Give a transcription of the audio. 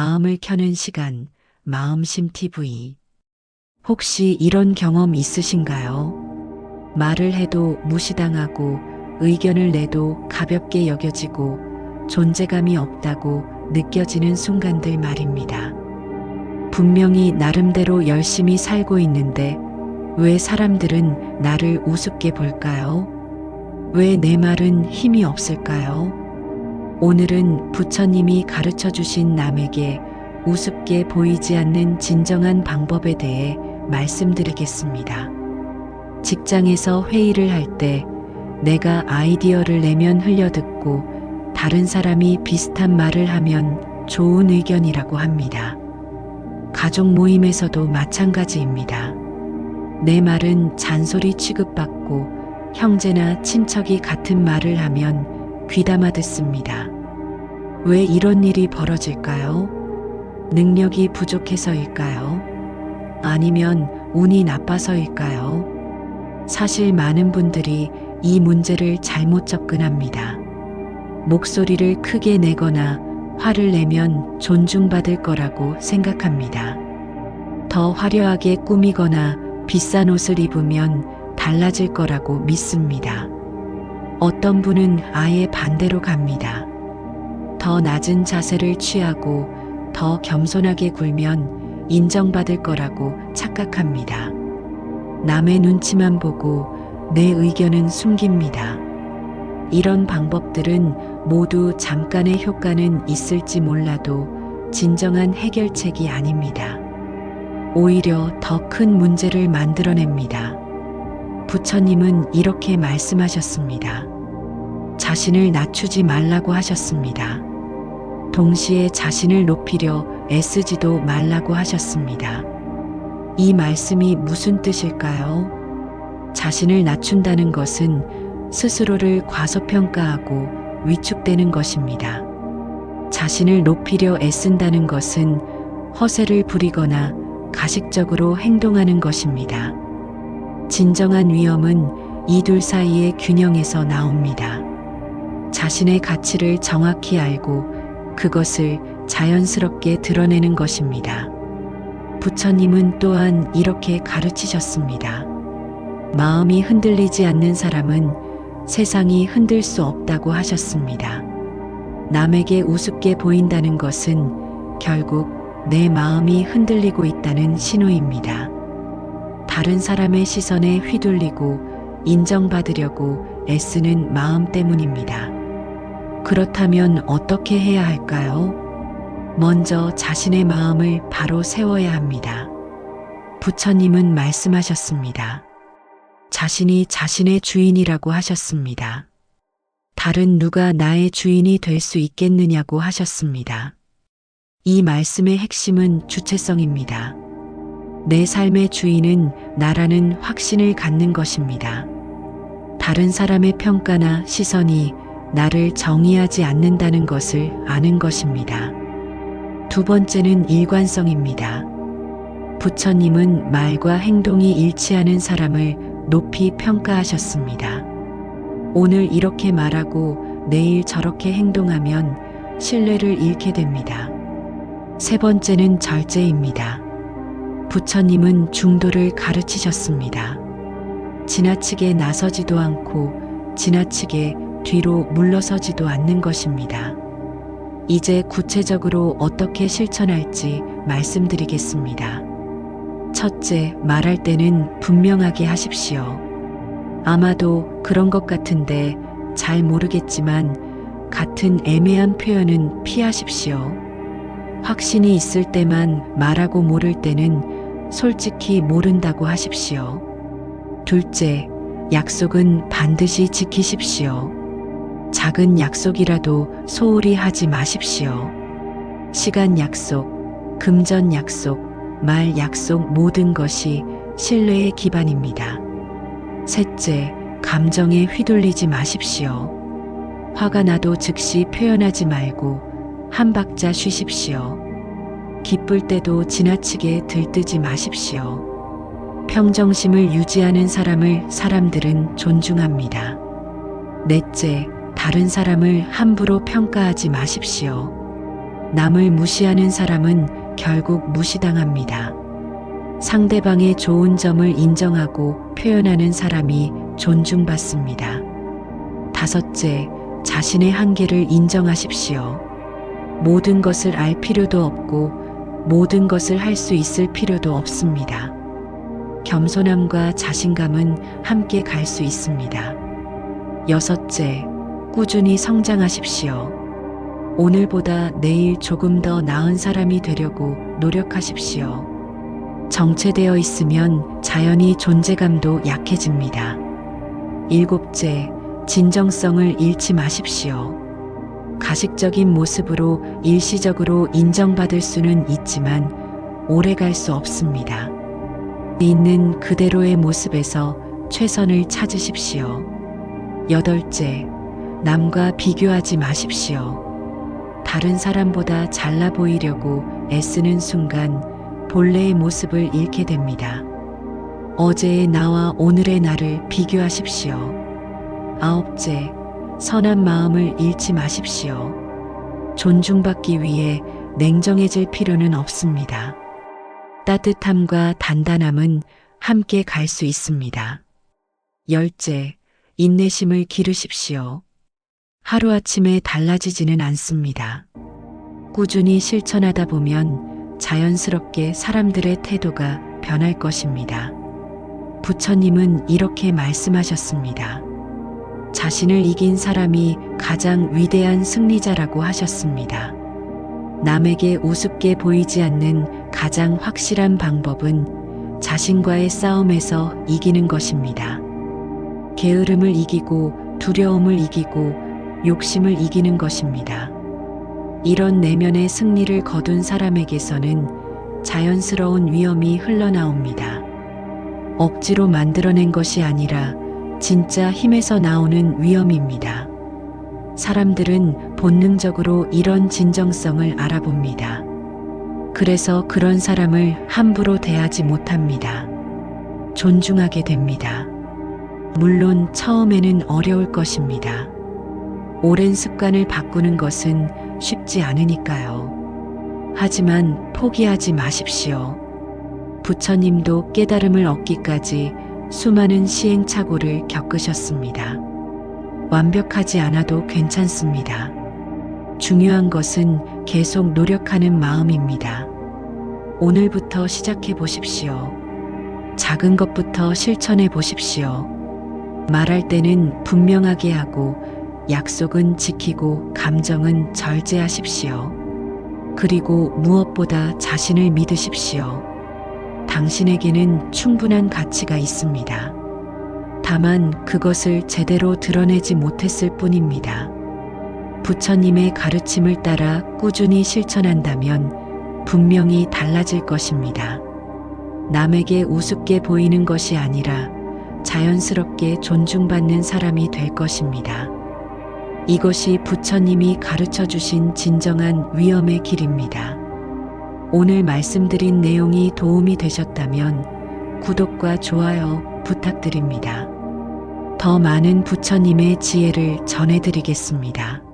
마음을 켜는 시간, 마음심 TV. 혹시 이런 경험 있으신가요? 말을 해도 무시당하고 의견을 내도 가볍게 여겨지고 존재감이 없다고 느껴지는 순간들 말입니다. 분명히 나름대로 열심히 살고 있는데 왜 사람들은 나를 우습게 볼까요? 왜 내 말은 힘이 없을까요? 오늘은 부처님이 가르쳐 주신 남에게 우습게 보이지 않는 진정한 방법에 대해 말씀드리겠습니다. 직장에서 회의를 할 때 내가 아이디어를 내면 흘려듣고 다른 사람이 비슷한 말을 하면 좋은 의견이라고 합니다. 가족 모임에서도 마찬가지입니다. 내 말은 잔소리 취급받고 형제나 친척이 같은 말을 하면 귀담아 듣습니다. 왜 이런 일이 벌어질까요? 능력이 부족해서일까요? 아니면 운이 나빠서일까요? 사실 많은 분들이 이 문제를 잘못 접근합니다. 목소리를 크게 내거나 화를 내면 존중받을 거라고 생각합니다. 더 화려하게 꾸미거나 비싼 옷을 입으면 달라질 거라고 믿습니다. 어떤 분은 아예 반대로 갑니다. 더 낮은 자세를 취하고 더 겸손하게 굴면 인정받을 거라고 착각합니다. 남의 눈치만 보고 내 의견은 숨깁니다. 이런 방법들은 모두 잠깐의 효과는 있을지 몰라도 진정한 해결책이 아닙니다. 오히려 더 큰 문제를 만들어냅니다. 부처님은 이렇게 말씀하셨습니다. 자신을 낮추지 말라고 하셨습니다. 동시에 자신을 높이려 애쓰지도 말라고 하셨습니다. 이 말씀이 무슨 뜻일까요? 자신을 낮춘다는 것은 스스로를 과소평가하고 위축되는 것입니다. 자신을 높이려 애쓴다는 것은 허세를 부리거나 가식적으로 행동하는 것입니다. 진정한 위험은 이 둘 사이의 균형에서 나옵니다. 자신의 가치를 정확히 알고 그것을 자연스럽게 드러내는 것입니다. 부처님은 또한 이렇게 가르치셨습니다. 마음이 흔들리지 않는 사람은 세상이 흔들 수 없다고 하셨습니다. 남에게 우습게 보인다는 것은 결국 내 마음이 흔들리고 있다는 신호입니다. 다른 사람의 시선에 휘둘리고 인정받으려고 애쓰는 마음 때문입니다. 그렇다면 어떻게 해야 할까요? 먼저 자신의 마음을 바로 세워야 합니다. 부처님은 말씀하셨습니다. 자신이 자신의 주인이라고 하셨습니다. 다른 누가 나의 주인이 될 수 있겠느냐고 하셨습니다. 이 말씀의 핵심은 주체성입니다. 내 삶의 주인은 나라는 확신을 갖는 것입니다. 다른 사람의 평가나 시선이 나를 정의하지 않는다는 것을 아는 것입니다. 두 번째는 일관성입니다. 부처님은 말과 행동이 일치하는 사람을 높이 평가하셨습니다. 오늘 이렇게 말하고 내일 저렇게 행동하면 신뢰를 잃게 됩니다. 세 번째는 절제입니다. 부처님은 중도를 가르치셨습니다. 지나치게 나서지도 않고 지나치게 뒤로 물러서지도 않는 것입니다. 이제 구체적으로 어떻게 실천할지 말씀드리겠습니다. 첫째, 말할 때는 분명하게 하십시오. 아마도 그런 것 같은데 잘 모르겠지만 같은 애매한 표현은 피하십시오. 확신이 있을 때만 말하고 모를 때는 솔직히 모른다고 하십시오. 둘째, 약속은 반드시 지키십시오. 작은 약속이라도 소홀히 하지 마십시오. 시간 약속, 금전 약속, 말 약속 모든 것이 신뢰의 기반입니다. 셋째, 감정에 휘둘리지 마십시오. 화가 나도 즉시 표현하지 말고 한 박자 쉬십시오. 기쁠 때도 지나치게 들뜨지 마십시오. 평정심을 유지하는 사람을 사람들은 존중합니다. 넷째, 다른 사람을 함부로 평가하지 마십시오. 남을 무시하는 사람은 결국 무시당합니다. 상대방의 좋은 점을 인정하고 표현하는 사람이 존중받습니다. 다섯째, 자신의 한계를 인정하십시오. 모든 것을 알 필요도 없고 모든 것을 할 수 있을 필요도 없습니다. 겸손함과 자신감은 함께 갈 수 있습니다. 여섯째, 꾸준히 성장하십시오. 오늘보다 내일 조금 더 나은 사람이 되려고 노력하십시오. 정체되어 있으면 자연히 존재감도 약해집니다. 일곱째, 진정성을 잃지 마십시오. 가식적인 모습으로 일시적으로 인정받을 수는 있지만 오래 갈 수 없습니다. 있는 그대로의 모습에서 최선을 찾으십시오. 여덟째, 남과 비교하지 마십시오. 다른 사람보다 잘나 보이려고 애쓰는 순간 본래의 모습을 잃게 됩니다. 어제의 나와 오늘의 나를 비교하십시오. 아홉째, 선한 마음을 잃지 마십시오. 존중받기 위해 냉정해질 필요는 없습니다. 따뜻함과 단단함은 함께 갈 수 있습니다. 열째, 인내심을 기르십시오. 하루아침에 달라지지는 않습니다. 꾸준히 실천하다 보면 자연스럽게 사람들의 태도가 변할 것입니다. 부처님은 이렇게 말씀하셨습니다. 자신을 이긴 사람이 가장 위대한 승리자라고 하셨습니다. 남에게 우습게 보이지 않는 가장 확실한 방법은 자신과의 싸움에서 이기는 것입니다. 게으름을 이기고 두려움을 이기고 욕심을 이기는 것입니다. 이런 내면의 승리를 거둔 사람에게서는 자연스러운 위험이 흘러나옵니다. 억지로 만들어낸 것이 아니라 진짜 힘에서 나오는 위험입니다. 사람들은 본능적으로 이런 진정성을 알아봅니다. 그래서 그런 사람을 함부로 대하지 못합니다. 존중하게 됩니다. 물론 처음에는 어려울 것입니다. 오랜 습관을 바꾸는 것은 쉽지 않으니까요. 하지만 포기하지 마십시오. 부처님도 깨달음을 얻기까지 수많은 시행착오를 겪으셨습니다. 완벽하지 않아도 괜찮습니다. 중요한 것은 계속 노력하는 마음입니다. 오늘부터 시작해 보십시오. 작은 것부터 실천해 보십시오. 말할 때는 분명하게 하고 약속은 지키고 감정은 절제하십시오. 그리고 무엇보다 자신을 믿으십시오. 당신에게는 충분한 가치가 있습니다. 다만 그것을 제대로 드러내지 못했을 뿐입니다. 부처님의 가르침을 따라 꾸준히 실천한다면 분명히 달라질 것입니다. 남에게 우습게 보이는 것이 아니라 자연스럽게 존중받는 사람이 될 것입니다. 이것이 부처님이 가르쳐 주신 진정한 위엄의 길입니다. 오늘 말씀드린 내용이 도움이 되셨다면 구독과 좋아요 부탁드립니다. 더 많은 부처님의 지혜를 전해드리겠습니다.